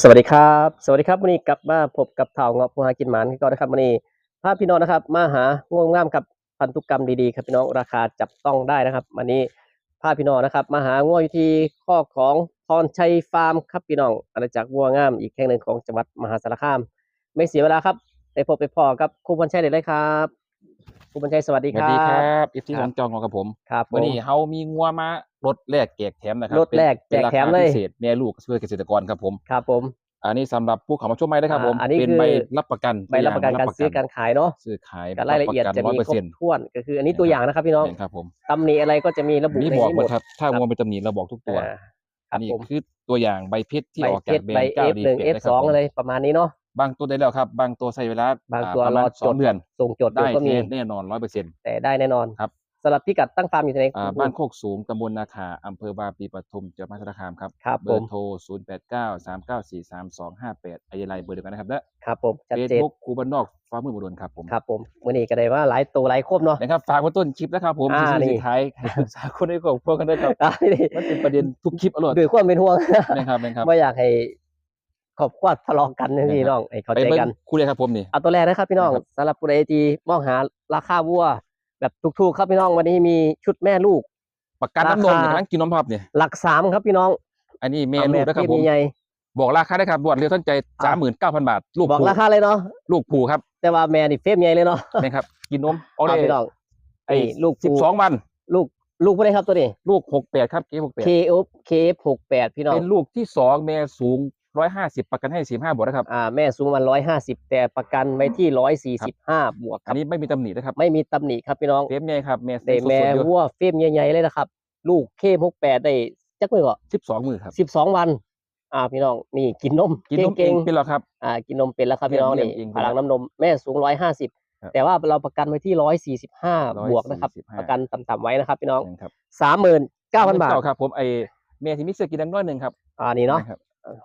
สวัสดีครับ สวัสดีครับวันนี้กลับมาพบกับเถ่าเงาะผู้หากินหมันก็นะครับวันนี้พาพพี่น้องนะครับ มาหาง่วงงามกับพันธุกรรมดีๆครับพี่น้องราคาจับต้องได้นะครับวันนี้พาพพี่น้องนะครับ มาหาง่วงอยู่ที่ข้อของพรชัยฟาร์มครับพี่น้องอาณาจักรวัวงามอีกแห่งหนึ่งของจังหวัดมหาสารคาม ไม่เสียเวลาครับไปพบไปพอกับครูพรชัยเลยครับ ครูพรชัยสวัสดีสควัสรับ ดีครับอีที่คขรัอบงจองของกับผมครับผมวันนี้เฮามีงัวมารถแรกแจกแถมนะครับรถแรกเป็นแจกแถมป็นราคาเลยพิเศษแม่ลูกเพื่อเกษตรกรครับผม ครับผม อันนี้สำหรับผู้เข้ามาชมใหม่นะครับผม อ่าอันนี้เป็นคือ ใบรับประกันใบรับประกันการซื้อการขายเนาะซื้อขายกับรายละเอียดจะร้อยมีเปอร์ครบเซ็นต์ถ้วนก็คือ อันนี้ตัวอย่างนะครับพี่น้องครับผมตำหนิอะไรก็จะมีระบุมีในบอกนี้หหมมดดครับถ้างัวเป็นตำหนิเราบอกทุกตัวอ่าคอัรันบนี้ผมคือตัวอย่างใบเพชรที่ใบออกเพจาชกรแบรใบนด์เจ้า F ดีหนึ่งเป็ F ดนะคสรัอบงผมอะไรประมาณนี้เนาะ บางตัวได้แล้วครับ บางตัวใช้เวลาบางอ่ตัวประมาณรอสองเดือน ส่งโจทย์ได้ก็มีเทสแน่นอนร้อยเปอร์เซ็นต์แต่ได้แน่นอนครับสำหรับพิกัดตั้งฟาร์มอยู่ที่ไหนอ่าคุณบ้านโคกสูงตำบลนาคาอำเภอบาปีปทุมจังหวัดมหาสารคามครับครับเบผอมร์โทร 0 8 9 3 9 4 3 2 5 8ไอไลน์เบอร์เดียวกันนะครับและครับผมชัดเฟซเจนบุ๊กครูบ้านนอกฟ้ามือบุดลครับผมครับผมมื่อนี้ก็ได้ว่าหลายตัวหลายครบเนาะนะครับฝากไว้ต้นคลิปนะครับผมอ่าที่นี่สุดท้ายให้ปรึกษาคนในครอบครัวกันด้วยครับอ่านี่มันเป็นประเด็นทุกคลิปอร่อยด้วยความเป็นห่วงนะครับนะครับไม่อยากให้ ครอบครัวทะเลาะกันนะพี่น้องให้เข้าไปใจเบิ้งกันคู่เลยครับผมนี่เอาตัวแรกนะครับพี่น้องนะครับสำหรับผู้ใดที่มองหาราคาวัว แบบถูกๆครับพี่น้องวันนี้มีชุดแม่ลูกประกันน้ำนมราคาเนี่ยกำลังกินนมพับเนี่ยหลักสามครับพี่น้อง อันนี้เมเอานูนะครับผมใหญ่บอกราคาได้ครับบวชเรียวท่านใจสามหมื่นเก้าพันบาท ลูกบอกผูราคาเลยเนาะลูกผูครับ แต่ว่าแม่นี่เฟรมใหญ่เลยเนาะนะครับกินนมเอาเอาเลยพี่น้องไอ้นี่ลูกสิบสองวันลูกลูกผู้ใดครับตัวนี้ ลูกหกแปดครับเกหกแปด KF KF หกแปดพี่น้องเป็นลูกที่สองแม่สูง ร้อยห้าสิบประกันให้สิบห้าบวกนะครับ อ่าแม่สูงประมาณร้อยห้าสิบแต่ประกันไว้ที่ร้อยสี่สิบห้าบวกคอัรันบนี้ไม่มีตำหนินะครับไม่มีตำหนิครับพี่น้องเฟรมใหญ่ครับแม่แต่แม่วัวเฟรมใหญ่ๆเลยนะครับ ลูกเคหกแปดได้จักมือก็สิบสองมือครับสิบสองวันอ่าพี่น้องนี่กินนมกินนมเอเก่งงเป็นหรอครับๆอ่ากินนมเป็นแล้วครับพี่น้องเลี้นี่ยงเองพลังน้ำนมแม่สูงร้อยห้าสิบครับแต่ว่าเราประกันไว้ที่ร้อยสี่สิบห้าบวกนะครับ145ประกันต่ำๆไว้นะครับ พี่น้องนะครับสามหมื่นเก้าพันบาทครับผมไอเมที่มิเซอร์กินดังน้อยหนึ่งครับอ่านี่เนาะครับ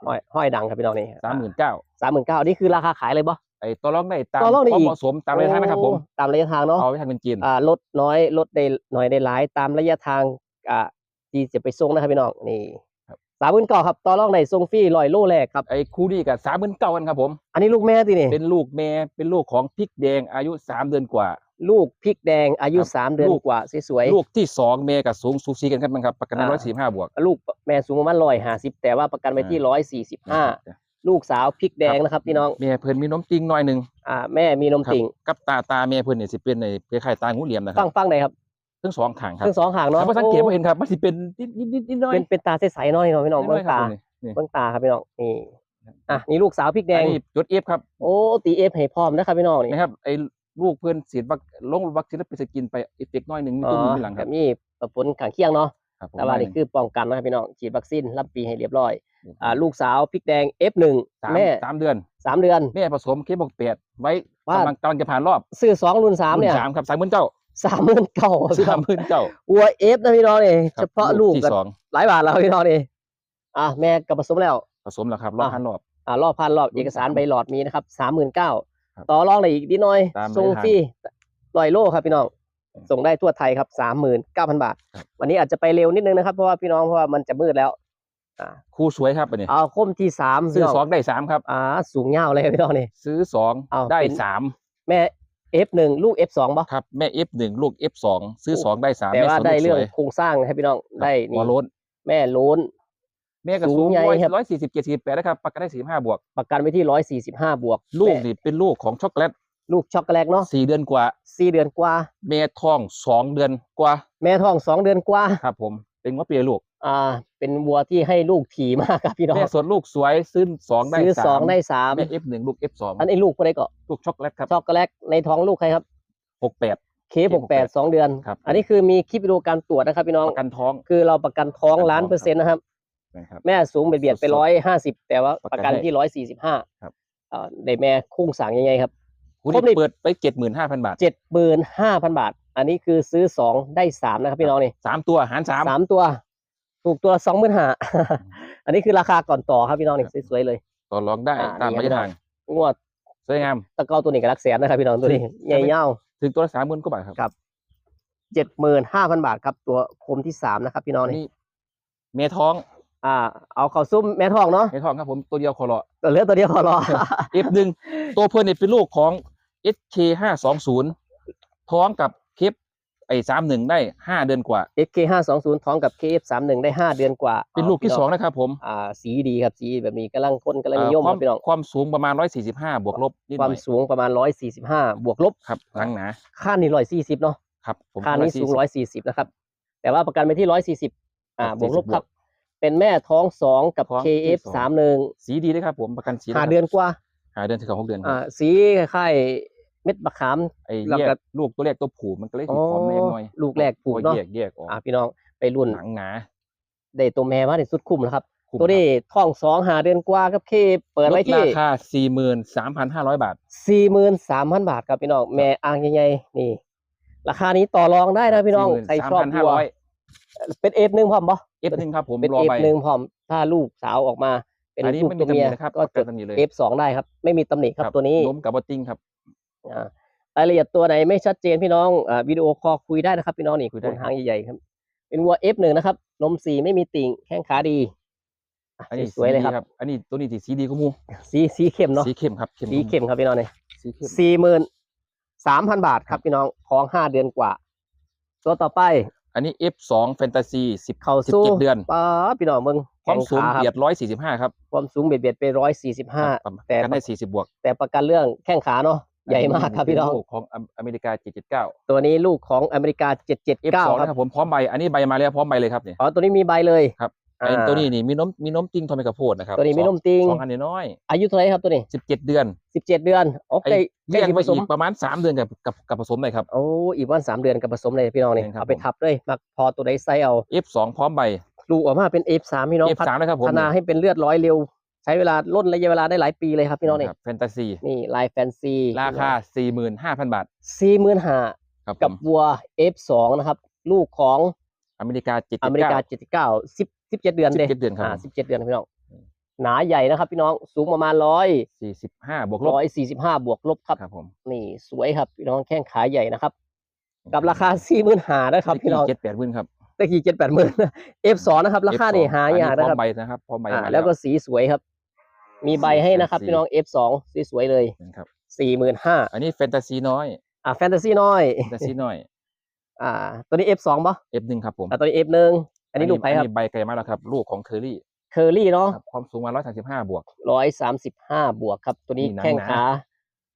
ห้อยห้อยดังครับพี่น้องนี่สามหมื่นเก้าสามหมื่นเก้านี่คือราคาขายเลยบ่ไอตัวร้องได้ตามต่อรองได้ความอีกเหมาะสมตามระยะทางนะครับผมโอ้ตามระยะทางเนาะเอาไว้ทางเป็นจีนอ่าลดน้อยลดได้น้อยได้หลายตามระยะทางอ่าที่จะไปส่งนะครับพี่น้องนี่ครับสามหมื่นเก้าครับต่อรองในส่งฟรีลอยโลแรกครับไอคู่นี้กับสามหมื่นเก้ากันครับผม อันนี้ลูกแม่ที่นี่เป็นลูกแม่เป็นลูกของพริกแดงอายุสามเดือนกว่า ลูกพริกแดงอายุครับสามเดือนลูก กว่าสวยลูกที่สองแม่กับสูงสูสีกันครับมันครับประกันอ่าร้อยสี่ห้าบวก ๆลูกแม่สูงประมาณร้อยห้าสิบแต่ว่าประกันไว้ที่ร้อยสี่สิบห้าลูกสาวพริกแดงนะครับพี่น้องแม่เพิ่นมีนมติงหน่อยหนึ่งอ่าแม่มีนมครับติ่งกับตาตาแม่เพิ่นเนี่ยสิเป็นในคล้ายๆตางูเหลี่ยมนะคฟัรังบฟังไหนครับทั้งสองข้างครับทั้งสองหางถ้าเนาะบ่สังเกตโอ้บ่เห็นครับมันสิเป็นนิดนิดนิดนิดหน้อยเป็นเป็นตาใสๆหน้อยเนาะพี่น้องนิดหเบื้น่ออยงครับตานี่นี่เบื้องตาครับพี่น้องนี่อะนี่ลูกสาวพริกแดอังนนี้จดเอฟครับโอ้ตีเอฟให้พร้อมนะครับพี่น้องนี่นะครับไอ้ ลูกเพิ่นฉีดวัคลงวัคซีนแล้วเป็นสกินไปเอฟเฟกต์น้อยหนึงมีอ๋ตุ้มอมีหลังครับมีผลข้างเคียงเนาะครับผมแต่ว่านี่คือป้องกันนะครับพี่น้องฉีดวัคซีนรับปีให้เรียบร้อยอ่าลูกสาวพริกแดง F1 สามแม่สามเดือนสามเดือนแม่ผสมเคบอกแปดไว้ว่ากำลังกำลังจะผ่านรอบซื้อสองรุ่นสามเนี่ยรุ่สามครับสามหมื่นเก้าสามหมื่นเก้าสามหมื่นเก้าวัวเอฟนะพี่น้องนี่ครัเฉบพาะลูกที่ก็สองหลายบาทแล้วพี่น้องนี่อะแม่กับผสมแล้วผสมแล้วครับรอบอะผ่านรอบอ่ารอบพันรอบรุ่นเอกสารสามใบหลอดมีนะครับสามหมื่นเก้า ครับต่อรองได้อีกนิดหน่อยตามส่งระยะทางฟรีลอยโลครับพี่น้องส่งได้ทั่วไทยครับสามหมื่นเก้าพันบาท ครับ วันนี้อาจจะไปเร็วนิดนึงนะครับเพราะว่าพี่น้องเพราะว่ามันจะมืดแล้วอ่าคู่สวยครับอันนี้เอาคมที่สามซื้อพี่น้สองได้สามครับ อ่าสูงเงาวเลยพี่น้องนี่ ซื้อสองเอาได้เป็น สามแม่ F1 ลูก F2 ป่ะครับแม่เอฟหนึ่งลูกเอฟสองซื้อโอ้สองได้สามแต่ว่าม่สนได้ลูกเรื่องสวยโครงสร้างนะครับพี่น้องครับได้หันี่วโล้นแม่โล้น แม่ก็สูสูงงใหญ่ร้อยครับ ร้อยสี่สิบเจ็ดสิบแปดนะครับประกันได้สี่ห้าบวก ประกันไว้ที่ร้อยสี่สิบห้าบวกลูกแม่นี่เป็นลูกของช็อกโกแลตลูกช็อกโกแลตเนาะสี่เดือนกว่าสี่เดือนกว่า แม่ท้องสองเดือนกว่า แม่ท้องสองเดือนกว่าครับผมเป็นว่าเปียลูกอ่า เป็นวัวที่ให้ลูกถี่มากครับพี่น้องแม่สดลูกสวยซื้อสองได้ซื้อสามสองได้สามแม่เอฟหนึ่งลูกเอฟสองอันนี้ลูกคนใดก็ลูกช็อกโกแลตครับช็อกโกแลตในท้องลูกใครครับหกแปดเคหกแปดสองเดือนครับอันนี้คือมีคลิปวิดีโอการตรวจนะครับพี่น้องประกันท้องคือเราประกันท้องประกันท้องล้านเปอร์เซ็นต์นะครับ นะครับ แม่สูงเบียดเบียดไปสดๆร้อยห้าสิบแต่ว่าประประกักันนให้ที่ร้อยสี่สิบห้าครับได้แม่คุ้งสางยังไงครับคุณครบนี่เปิดไปเจ็ดหมื่นห้าพันบาทเจ็ดหมื่นห้าพันบาท อันนี้คือซื้อสองได้สามนะครับพี่น้องนี่สามตัวหารสามสามตัว ถูกตัวสองหมื่นห้าอันนี้คือราคาก่อนต่อครับพี่น้องนี่สวยๆเลยต่อรองได้อ่าตามนี่ระยะครับทางงวดสวยงามตะเกาตัวนี้กับลักแสนนะครับพี่น้องตัวนี้ครับใหญ่เง่าถึงตัวละสามหมื่นกว่าบาทครับครับเจ็ดหมื่นห้าพันบาทครับตัวโคมที่สามนะครับพี่น้องนี่นี่เมท้อง อ่า เอาเข้าซุ้มแม่ทองเนาะ ในทองครับผมตัวเดียวคอรอตัวเหลือตัวเดียวขอรอ F หนึ่งตัวเพื่อนเนี่ยเป็นลูกของ SK ห้าสองศูนย์ท้องกับคลิปไอ้สามหนึ่งได้ห้าเดือนกว่า SK ห้าสองศูนย์ท้องกับ KF สามหนึ่งได้ห้าเดือนกว่าเป็นลูกที่พี่สน้องนะครับผมอ่า สีดีครับสีแบบนี้กำลังคนกำลังนิยมอ่าครับพี่น้อง ความสูงประมาณร้อยสี่สิบห้าบวกลบนิดคหวาน่มอยสูงประมาณร้อยสี่สิบห้าบวกลบ ครับหนังหนาค่านี่ร้อยสี่สิบเนาะ ครับผมค่านี้สูงร้อยสี่สิบนะครับ แต่ว่าประกันไปที่ร้อยสี่สิบอ่าครับบวกลบ40ครับ เป็นแม่ท้องสองกับ ท้องที่ KF สองสามหนึ่งสีดีเลยครับผมประกันสีห้านะครับเดือนกว่าหาเดือนถึงหกเดือนครับอ่าสีคล้ายๆเม็ดมะขาม ไอ้แล้วแยก็ กลูกตัวแรกตัวผูมันก็เลยอ๋ถึองพร้อมแน่หน่อยลูกแรกผูกเนาะแยกแยกออกอ่าพี่น้องไปรุ่นหนังหนาได้ตัวแม่มาในสุดคุ้มแล้วครับ คุ้มตัวนี้ท้องสองหาเดือนกว่าครับเคเปิดลไว้ดที่ ราคาสี่หมื่นสามพันห้าร้อยบาท สี่หมื่นสามพันบาทครับพี่น้องแม่อ่างใหญ่ๆนี่ ราคานี้ต่อรองได้นะพี่น้องใครชอบห้าวัวร้อย เป็นเอฟหนึ่งพร้อมปะเอฟหนึ่งครับผมเป็นรอเอฟไปหนึ่งพร้อม ถ้าลูกสาวออกมา เป็นอันนี้ลูกไม่ตัมีวตำหเมีนิยนะครับก็ประจกันดตำหนิเลยเอฟสองได้ครับ ไม่มีตำหนิครับครับตัวนี้ล้มกับบอตติ้งครับอ่ารายละเอียดตัวไหนไม่ชัดเจนพี่น้องอ่าวิดีโอคอลคุยได้นะครับ พี่น้องนี่คุยได้ขนหางใหญ่ๆครับ เป็นวัว F1 นะครับนมสีไม่มีติ่งแข้งขาดีอะอันนี้สวยๆเลยสีครับดีอันนี้ตัวนี้สีสีดีก็มูสีสีเข้มเนาะสีเข้มครับเข้มสีเข้มครับพี่น้องเนี่ยสีเข้มสี่หมื่นสามพันบาทครับพี่น้องท้องห้าเดือนกว่า ตัวต่อไป อันนี้ F2 Fantasy 10เข้าสู้17 เดือนป้าดพี่น้องมึงความสูงแข้เบียขาดร้อยสี่สิบห้าครับ ความสูงเบียดเบียดไปร้อยสี่สิบห้าครับแต่กันได้สี่สิบบวก แต่ประกันเรื่องแข้งขาเนาะใหญ่มากครับพี่น้องเป็ลูกของออเมริกา 779 ตัวนี้ลูกของอเมริกาเจ็ดเจ็ด F2 เก้าคนะครัรับบผมพร้อมใบ อันนี้ใบมาแล้วพร้อมใบเลยครับเนี่ยอ๋อตัวนี้มีใบเลยครับอ่า ไอ้ตัวนี้นี่มีน้มมีน้มติ้งทอมเมกะโพดนะครับตัวนี้มีนมติ้งสองอันน้อยอายุเท่าไหร่ครับตัวนี้สิบเจ็ดเดือนสิบเจ็ดเดือนโอเคไอ้เลี้ยงใกล้ไปผสมอีกประมาณสามเดือนกับกับกับผสมเลยครับโอ้อีกวันสามเดือนกับผสมเลยพี่น้องนี่ใช่ครับเอาไปทับเลยมาพอตัวใดไซส์เอา F2 พร้อมใบลูกออกมาเป็น F3 พี่น้อง F3 นะครับผมพัฒนาให้เป็นเลือดร้อยเร็ว ใช้เวลาล่นระยะเวลาได้หลายปีเลยครับพี่น้องนี่แฟนตาซีนี่ลายแฟนซีราคาสี่หมื่นห้าพันบาทสี่หมื่นห้าครับผกับมวัว F2 นะครับลูกของอเมริกาเจ็ดอเมริกาเจ็ดเก้าสิบ สิบเจ็ดเดือนสิบเด้เจ็ดเดือนครับอ่าสิบเจ็ดเดือนพี่น้องหนาใหญ่นะครับ พี่น้องสูงประมาณร้อยสี่สิบห้าบวกลบร้อยสี่สิบห้าบวกลบครับครับผมนี่สวยครับพี่น้องแข้งขาใหญ่นะครับ กับราคาสี่หมื่นห้านะครับพี่น้องเจ็ดแปดหมื่นครับตะกี้เจ็ดแปดหมื่น F2 นะครับ ราคา F2 นี่หายากอัพร้นะอครับมใบนะครับพร้อมใบอ่ามาแล้วก็สีสวยครับ มีใบให้นะครับสีพี่น้อง F2 สวยๆเลยนะครับสี่หมื่นห้าอันนี้แฟนตาซีน้อย อ่าแฟนตาซีน้อยแฟนตาซีน้อย อ่า ตัวนี้ F2 ป่ะ F1 ครับผมอ่าตัวนี้ F1 อัน นี้ลูกไผ่ครับอันนี้ใบไกลมากแล้วครับ ลูกของเคอรี่เคอรี่เนาะครับความสูงมาร้อยสามสิบห้าบวกร้อยสามสิบห้าบวกครับ ตัวนี้นี่หนังแข้งหนาขา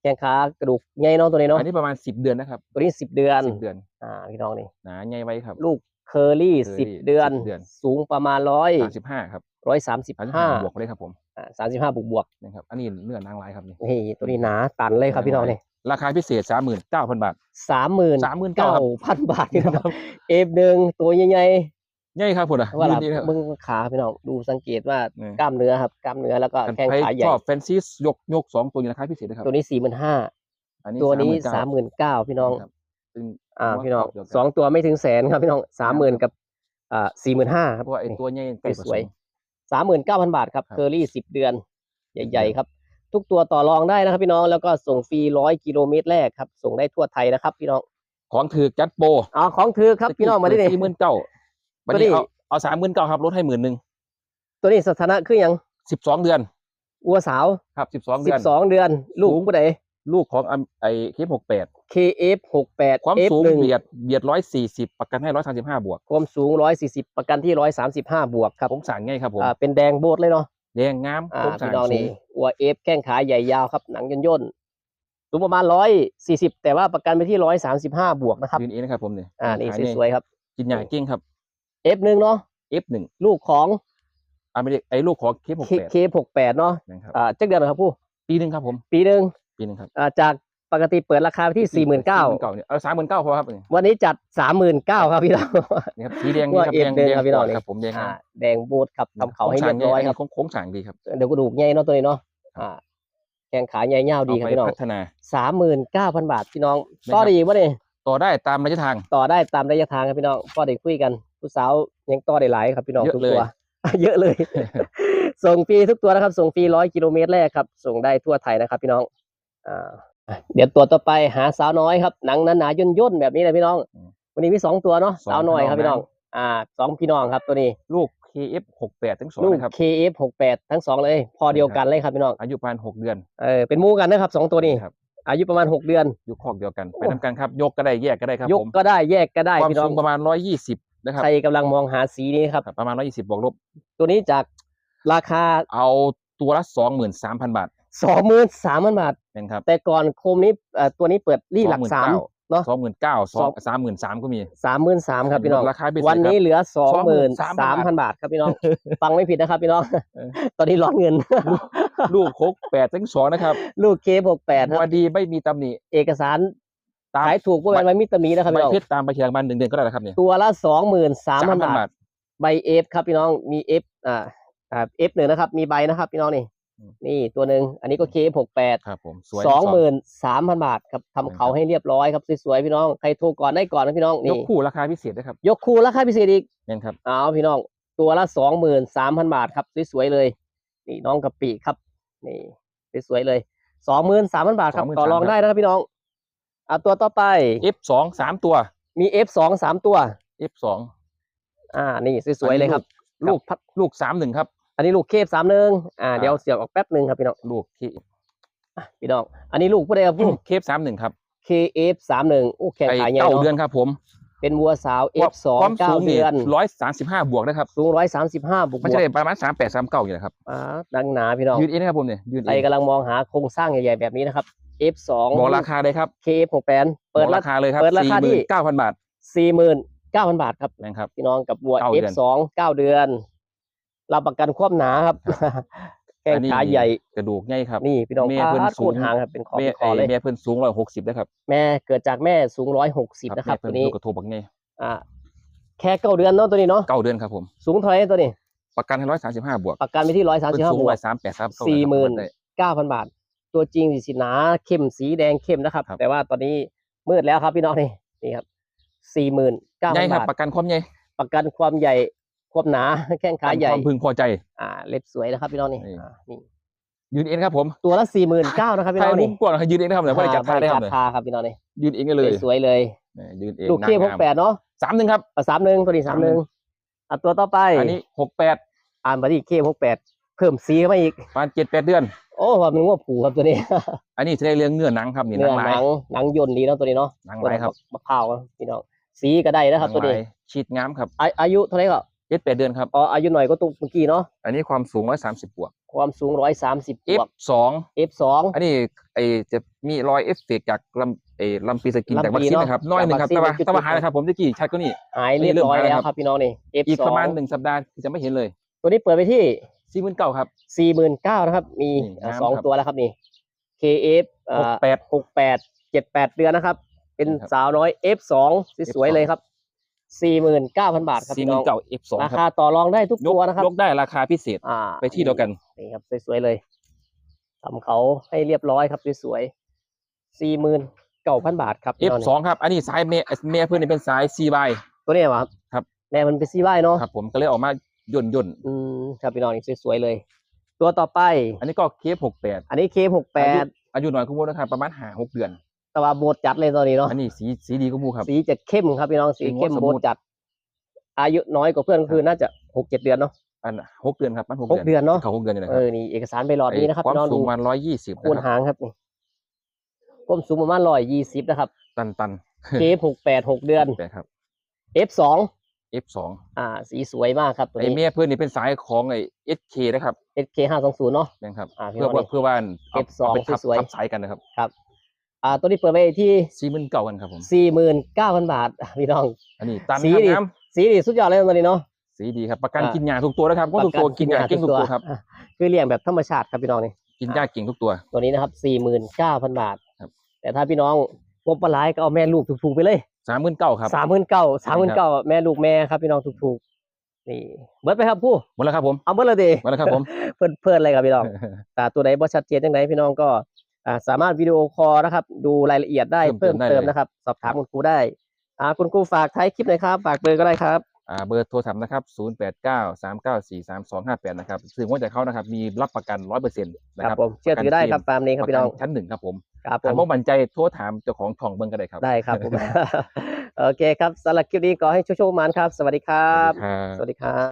แข้งขากระดูกใหญ่เนาะตัวนี้เนาะอันนี้ประมาณสิบเดือนนะครับ ตัวนี้สิบเดือนสิบเดือน อ่าพี่น้องนี่หนาใหญ่ไว้ครับ ลูกเคอรี่เคอรี่สิบเดือน10เดือน สูงประมาณร้อยสามสิบห้าครับร้อยสามสิบสามสิบห้าห้าบวกเลยครับผมอ่าสามสิบห้าบวกบวกนะครับอันนี้เนื้อนางลายครับนี่นี่ตัวนี้หนาตันเลยครับพี่น้องนี่ราคาพิเศษสามหมื่นเก้าพันบาทสามหมื่น39,000เก้าพันบาทนี่นะครับเอฟหนึ่งตัวใหญ่ ใหญ่ครับผมอะๆว่าหลับยืนนี่ครับมึงขาพี่น้องดูสังเกตว่านี่กล้ามเนื้อครับกล้ามเนื้อแล้วก็กันแข้งใครขาใหญ่ชอบแฟนซียกยกสองตัวนี้ราคาพิเศษนะครับตัวนี้สี่หมื่นห้าอันนี้ตัวนี้39,000สามหมื่นเก้าพี่น้องครับซึ่งอ่าผมว่าพี่น้องครบเดียวกันสองตัวไม่ถึงแสนครับพี่น้องสามหมื่นกับอ่าสี่หมื่นห้าครับเพราะว่าไอ้ตัวใหญ่ใกล้ผสสวยมสามหมื่นเก้าพันบาทครับครับเคอรี่สิบเดือนใหญ่ ๆ ครับ ทุกตัวต่อรองได้นะครับพี่น้องแล้วก็ส่งฟรีร้อยกิโลเมตรแรกครับ ส่งได้ทั่วไทยนะครับ พี่น้องของถือจัดโปรอ๋อของถือครับพี่น้องมาที่นี่สี่หมื่นเก้า วันตัวนี้นี้เอาเอาสามหมื่นเก้าครับลดให้หมื่นหนึ่งตัวนี้สถานะคืออย่างสิบสองเดือนวัวสาวครับสิบสองสิเดือน บสองเดือน ลูกสูง ผู้ใด ลูกของอันไอ้เคหกแปด KF หกแปด ความ F สูงหนึ่งเบียดเบียดร้อยสี่สิบประกันให้ร้อยสามสิบห้าบวกความสูงร้อยสี่สิบประกันที่ร้อยสามสิบห้าบวกครับผมสั่งง่ายครับผมอ่าเป็นแดงโบดเลยเนาะแดงงามอ่าผมสั่งพี่น้องสูนี่งวัวเอฟแข้งขาใหญ่ยาวครับ หนังย่นย่นๆสูงประมาณร้อยสี่สิบแต่ว่าประกันไปที่ร้อยสามสิบห้าบวกนะครับ ยืนเองนะครับผมเนี่ยอ่านี่ขายสวยๆครับ กินใหญ่เก่งครับ F หนึ่งเนาะ F หนึ่งลูกของอเมริกไอ้ลูกของเคหก K แปด K หกแปดเนาะนะครับอ่าจักเดือนเหรอครับผู้ปีหนึ่งครับผม ปีหนึ่งปีหนึ่งครับอ่าจากปกติเปิดราคาไปที่สี่หมื่นเก้าเก้าเนี่ยเอาสามหมื่นเก้าพอครับนี่วันนี้จัดสามหมื่นเก้าครับพี่น้องนี่ครับสีแดงว่านี่ครับ F แดงเดินแดงครับพี่น้องกว่านี่ครับผมแดงอ่านะแดงโบดครับทำเขาให้เรียบร้อยครับโค้งโค้งสั่งดีครับเดี๋ยวกระดูกใหญ่เนาะตัวนี้เนาะอ่าแข้งขาใหญ่ยาวดีครับเอาไปพี่น้องพัฒนาสามหมื่นเก้าพันบาทพี่น้องนะครับต่อได้อีกวะเนี่ย ต่อได้ตามระยะทาง ต่อได้ตามระยะทางครับพี่น้องก็ได้คุยกันผู้สาวยังต่อได้หลายครับพี่น้องเยอะทุกเลยตัว เยอะเลย ส่งฟรีทุกตัวนะครับ ส่งฟรีร้อยกิโลเมตรแรกครับ ส่งได้ทั่วไทยนะครับพี่น้องอ่าเดี๋ยวตัวต่อไปหาสาวน้อยครับหนังหนาๆย่นย่นๆแบบนี้เลยพี่น้อง วันนี้มีสองตัวเนาะสองสาวน้อยพี่น้องครับพี่น้องนะอ่าสองพี่น้องครับตัวนี้ลูก KF 68ทั้งสองลูกนะครับ KF68 ทั้งสองเลย พอเดียวกันเลยครับพี่น้องอายุประมาณหกเดือนเออเป็นหมู่กันนะครับสองตัวนี้ครับ อายุประมาณหกเดือน อยู่คอกเดียวกันโอ้ไปทำกันครับ ยกก็ได้แยกก็ได้ครับยกผมก็ได้แยกก็ได้ความพี่น้อสูงงประมาณร้อยยี่สิบนะครับใครกำลังมองหาสีนี้ครับ ครับประมาณร้อยยี่สิบบวกลบ ตัวนี้จากราคาเอาตัวละสองหมื่นสามพันบาทสองหมื่นสามพันบาท เป็นครับแต่ก่อนโคมนี้เอ่อตัวนี้เปิดรี่หลักสามเนาะ สองหมื่นเก้าสสอองงสามหมื่นสามก็มี สามหมื่นสามครับพี่น้อง ราคาพิเศษวันนี้ครับเหลือสองหมื่นสาม23,000พันบาทครับพี่น้อง ฟังไม่ผิดนะครับพี่น้องเออตอนนี้ร้อนเงิน ลูกคกแปดทั้งสองนะครับลูกเคหกแปดควัรับนดีไม่มีตำหนิเอกสารตามขายถูกก็เป็นใบมิตรมีนะครับใบพี่น้องเพชรตามไปเชียงบันหนึ่งเดือนก็ได้นะครับเนี่ยตัวละสองหมื่นสามพัน3,000บาทใบเอฟครับพี่น้องมีเอฟอ่าอ่าเอฟหนึ่งนะครับ มีใบนะครับพี่น้องนี่อืมนี่ตัวหนึ่งอันนี้ก็เคหกแปดครับผมสวยสองทั้หมื่นสามพันบาทครับครับทำเขาให้เรียบร้อยครับสวยๆพี่น้องใครโทรก่อนได้ก่อนนะพี่น้องยนี่กคู่ราคาพิเศษนะครับ ยกคู่ราคาพิเศษอีกเนี่ยครับเอาพี่น้องตัวละสองหมื่นสามพันบาทครับสวยๆเลยนี่น้องกะปิครับ นี่สวยๆเลยสองหมื่นสามพันบาทครับ23,000ต่อรองได้นะครับพี่น้องอะตัวต่อไป F สองสามตัว มี F สองสามตัว F สองอ่านี่สวยๆเลยครับ ลูกพัดลูกสามหนึ่งครับ อันนี้ลูกเคฟสามหนึ่งอ่าอ่าเดี๋ยวเสียบออกแป๊บหนึ่งครับพี่น้องลูก K อะพี่น้อง อันนี้ลูกผู้ใดครับผู้เคฟสามหนึ่งครับ KF สามหนึ่งโอ้แข่งไอ้ขายใหญ่เก้าเนาะเดือนครับผม เป็นวัวสาว F สองความเก้าสูงเดืนี่อนร้อยสามสิบห้าบวกนะครับ สูงร้อยสามสิบห้าบวกมันบจะวกได้ประมาณสามแปดสามเก้าอยู่นะครับอ่าดังหนาพี่น้องยืนเองนะครับผมเนี่ยยืนใครเองกำลังมองหาโครงสร้างใหญ่ๆแบบนี้นะครับ F สองบอกราคาเลยครับ KF หกแปดเปิดบอกราราคาเลยครับเปิดราคาที่เก้าพันบาทสี่หมื่นเก้าพันบาทครับนะครับพี่น้องกับวัวเก้า F เดือนสองเก้าเดือนรับประกันความหนาครับ แข้งอันนี้ขาใหญ่ กระดูกใหญ่ครับนี่พี่น้องแม่เพิ่นพาดสูโคงตรหางครับเป็นคอแม่เป็นคไอ้อเลยแม่เพิ่นสูงร้อยหกสิบนะครับ แม่เกิดจากแม่สูงร้อยหกสิบนะครับแม่ตัวเพิ่นนี้ลูกกระโทบักไงอ่าแค่เก้าเดือนเนาะตัวนี้เนาะเก้าเดือนครับผม สูงเท่าไหร่ตัวนี้ ประกันให้ร้อยสามสิบห้าบวก ประกันไปที่ร้อยสามเพิ่สิบนห้าสูงบวร้อกยสามแปดครับสี่หมื่นได้เก้าพันบาท ตัวจริงสีสีหนาเข้มสีแดงเข้มนะครับครับ แต่ว่าตอนนี้มืดแล้วครับพี่น้องนี่นี่ครับสี่หมื่นเก้าใหพัญ่นครับบาทประกันความใหญ่ประกันความใหญ่ ความหนาแข้งขาใหญ่ความพึงพอใจ อ่า เล็บสวยนะครับพี่น้องนี่นี่อ่านี่ยืนเองครับผม ตัวละสี่หมื่นเก้านะครับพี่ถ่าน้ยองมุนี่มกว้างนะครับยืนเองนะครับเดี๋ยวว่าได้จัดท่าได้ครับบเนี่ยทาครับพี่น้องนี่ยืนเองได้เลย สวยๆเลยนี่ยืนเองลูกเคหกแปดเนาะสามหนึ่งครับสามหนึ่งตัวนี้สามหนึ่ง31อะตัวต่อไปอันนี้หกแปดอ่านมาที่เคหกแปดเพิ่มสีเข้ามาอีกประมาณเจ็ดแปดเดือน โอ้ว่ามันว่าผูครับตัวนี้ อันนี้จะได้เรื่องเนื้อหนังครับนี่หเนื้นัองลาหยนังหนังยนต์ดีเนาะตัวนี้เนาะหนังลายครับมะพร้าวครับพี่น้องสีก็ได้นะครับตัวนี้หนังลายชีดงามครับอาอายุเท่าไหร่ก็ เจ็ดแปดเดือนครับ อ๋ออายุหน่อยก็ตุกเมื่อกี้เนาะ อันนี้ความสูงร้อยสามสิบบวก ความสูงร้อยสามสิบ F วกสอง F สองอันนี้ไอจะมีรอยเอฟเฟกต์จากลำเออลำปีสกินลำปีจากวัคซีนเนอะนะครับ น้อยหนึ่งครับจากแต่วัว่าคซีนแต่ว่าจุดๆหายนะครับผมตะกี้ชัดก็นี่ หายเรียบร้อยเริ่มหายแล้แล้ววครับพี่น้องนี่ F อีกสอประงมาณหนึ่งสัปดาห์ที่จะไม่เห็นเลย ตัวนี้เปิดไปที่สี่หมื่นเก้าครับสี่หมื่นเก้านะครับ มีนี่อ่าน้ำสองครับตัวแล้วครับนี่ KF หกแปดหกแปดเจ็ดแปดเดือนนะครับ เป็นครับสาวน้อย F สองสวยๆเลยครับ สี่หมื่นเก้าพันบาทครับสี่พี่หน้มื่อนงเก้า F สองราคคารับต่อรองได้ทุกยกตัวนะครับยกได้ราคาพิเศษอ่าไปที่เดียวกัน นี่ครับสวยๆเลยทำเขาให้เรียบร้อยครับสวยๆสี่หมื่นเก้าพันบาทครับพี่ F น้องสองครับ อันนี้สายเมเมเพื่อนนี่เป็นสาย C Y ตัวนี้เหรอครับครับ แม่มันเป็นซีไลเนาะครับผมก็เลยออกมาย่นย่นอืมครับพี่น้องนี่สวยๆเลย ตัวต่อไปอันนี้ก็เคฟหกแปดอันนี้เคหกแปดอายุน้อยคุณมูนะครับประมาณห้าหกเดือน แต่ว่าโบดจัดเลยตัวนี้เนาะอันนี้สีสีดีคุณมูครับ สีจะเข้มครับพี่น้องสีสีงดเข้มสโบมูดทจัด อายุน้อยกว่าเพื่อนคือน่าจะหกเจ็ดเดือนเนาะอันหกเดือนครับมันหกหกเดือนเนาะเขาหกเดือนนี่แหละเอครับอนี่เอกสารใบหลอดนี้นะครับความพี่น้องสูดูงประมาณร้อยยี่สิบคูณนะครับหางครับนี่ความสูงประมาณร้อยยี่สิบนะครับ ตันตันเคหกแปดหกเดือนแปดครับ F สอง F สองอ่า สีสวยมากครับตัวไอนี้เมียเพื่อนนี่เป็นสายของไอ SK นะครับ SK ห้าสองศูนย์เนาะนะครับอ่าพี่เพื่อน้องว่านี่เพื่อว่าเอา F2 เอาไปทับสวยๆทับสายกันนะครับ ครับ อ่าตัวนี้เปิดไปที่สี่หมื่นเก้ากันครับผมสี่หมื่นเก้าพันบาทพี่น้อง อันนี้ตันสีครับดิน้สีนี่สุดยอดเลยตัวนี้เนาะำสีดีครับประกันอ่ากิกินยาทุกตัวนะครับก็ทุกตัวกินยาเก่งทุกตัวครับอะคือเลี้ยงแบบธรรมชาติครับพี่น้องนี่กินยาเก่งทุกตัว ตัวนี้นะครับสี่หมื่นเก้าพันบาทครับแต่ถ้าพี่น้องงบปลายก็เอาแม่ลูกถูกๆไปเลยสามหมื่นเก้าครับสามหมื่นเก้าสามหมื่นเก้าแม่ลูกแม่ครับพี่น้องถูกๆนี่เบิร์ดไปครับผู้หมดแล้วครับผมเอาเบิร์ดเลยดิหมดแล้วครับผมเพื่อนเพื่อนอะไรครับพี่น้องแต่ตัวไหนบ่ชัดเจนจังไดพี่น้องก็อ่า สามารถวิดีโอคอลนะครับ ดูรายละเอียดได้เพิ่เพิ่มมเติเติมมได้เลยนะครับ สอบถามคุณครูได้อ่าคุณครูฝากท้ายคลิปหน่อยครับ ฝากเบอร์ก็ได้ครับอ่าเบอร์โทรศัพท์นะครับศูนย์แปดเก้าสามเก้าสี่สามสองห้าแปดนะครับซึ่งว่าจากเขานะครับ มีรับประกันร้อยเปอร์เซ็นต์นะคครัรับบผมเชื่อถือได้ครับตามนี้ครับพี่น้องประกัชั้นหนึ่งครับผมครับผถามมว่ามั่นใจโทรถามเจ้าของทองเบิ้งก็ได้ครับ ได้ครับผม โอเคครับสำหรับคลิปนี้ขอให้โชคๆหมานครับ สวัสดีครับครับสวัสดีครับ